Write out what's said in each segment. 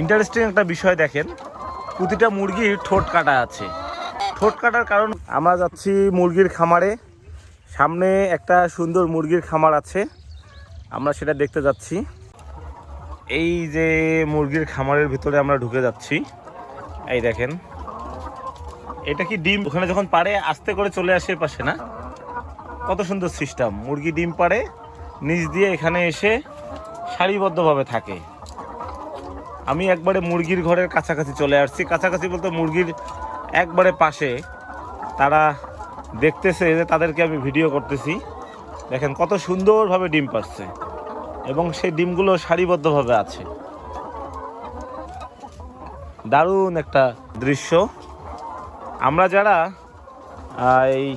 Interesting একটা বিষয় দেখেন, প্রতিটা মুরগির ঠোঁট কাটা আছে। ঠোঁট কাটার কারণ, আমরা যাচ্ছি মুরগির খামারে। সামনে একটা সুন্দর মুরগির খামার আছে, আমরা সেটা দেখতে যাচ্ছি। এই যে মুরগির খামারের ভিতরে আমরা ঢুকে যাচ্ছি, এই দেখেন। এটা কি ডিম? ওখানে যখন পারে, আস্তে করে চলে আসে পাশে, না? কত সুন্দর সিস্টেম মুরগি ডিম পারে নিচ দিয়ে এখানে এসে সারিবদ্ধভাবে থাকে। আমি একবারে মুরগির ঘরের কাছাকাছি চলে আসছি। কাছাকাছি বলতে মুরগির একবারে পাশে। তারা দেখতেছে যে তাদেরকে আমি ভিডিও করতেছি। দেখেন কত সুন্দরভাবে ডিম পাচ্ছে এবং সেই ডিমগুলো সারিবদ্ধভাবে আছে। দারুণ একটা দৃশ্য। আমরা যারা এই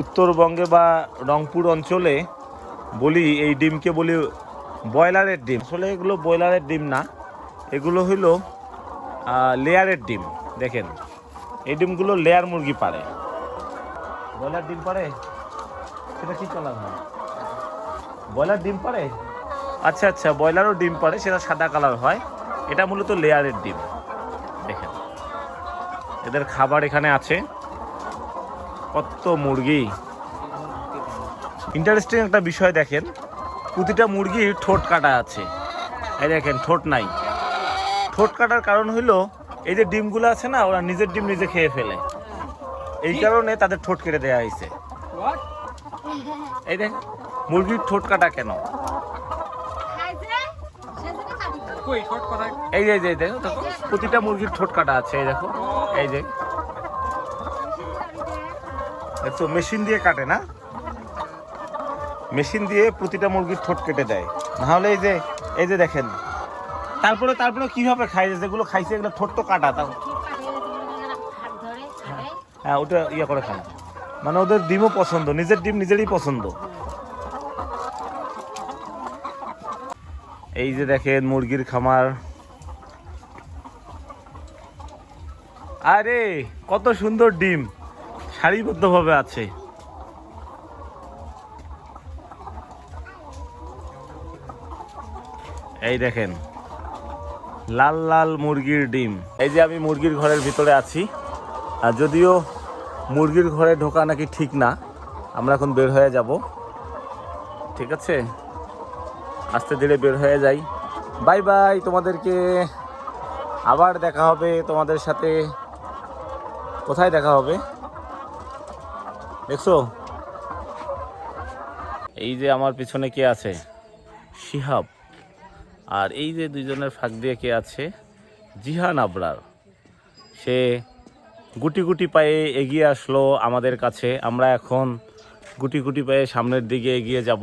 উত্তরবঙ্গে বা রংপুর অঞ্চলে বলি এই ডিমকে বলি ব্রয়লারের ডিম। আসলে এগুলো ব্রয়লারের ডিম না। এগুলো হইল লেয়ারের ডিম, দেখেন। এই ডিমগুলো লেয়ার মুরগি পারে ব্রয়লার ডিম পারে সেটা কি কালার হয় ব্রয়লার ডিম পারে আচ্ছা আচ্ছা ব্রয়লারও ডিম পারে সেটা সাদা কালার হয়। এটা মূলত লেয়ারের ডিম। দেখেন। এদের খাবার এখানে আছে। কত মুরগি। ইন্টারেস্টিং একটা বিষয় দেখেন। প্রতিটা মুরগির ঠোঁট কাটা আছে। এই দেখেন, ঠোঁট নাই। ঠোঁট কাটার কারণ হইল, এই যে ডিমগুলো আছে না, ওরা নিজের ডিম নিজে খেয়ে ফেলে। এই কারণে তাদের ঠোঁট কেটে দেওয়া হয়েছে। এই দেখ, মুরগির ঠোঁট কাটা কেন? এই যে, এই দেখো প্রতিটা মুরগির ঠোঁট কাটা আছে, এই দেখো, এই যে। দেখছ মেশিন দিয়ে কাটে না? মেশিন দিয়ে প্রতিটা মুরগির ঠোঁট কেটে দেয়। নাহলে এই যে এই যে দেখেন তারপরে তারপরে কীভাবে যে যেগুলো খাইছে, এগুলো ঠোঁট তো কাটা, তাও। হ্যাঁ ওটা ইয়ে করে খায়। মানে ওদের ডিমও পছন্দ, নিজের ডিম নিজেরই পছন্দ। এই যে দেখেন মুরগির খামার। আরে, কত সুন্দর ডিম। সারিবদ্ধভাবে আছে। এই দেখেন লাল লাল মুরগির ডিম। এই যে আমি মুরগির ঘরের ভিতরে আছি। আর যদিও মুরগির ঘরে ঢোকা নাকি ঠিক না, আমরা এখন বের হয়ে যাব। ঠিক আছে? আস্তে ধীরে বের হয়ে যাই। বাই বাই তোমাদেরকে। আবার দেখা হবে তোমাদের সাথে। কোথায় দেখা হবে? দেখছ? এই যে আমার পিছনে কে আছে? শিহাব। আর এই যে দুজনের ফাঁক দিয়ে কে আছে? জিহান আবরার। সে গুটি গুটি পায়ে এগিয়ে আসলো আমাদের কাছে। আমরা এখন গুটি গুটি পায়ে সামনের দিকে এগিয়ে যাব।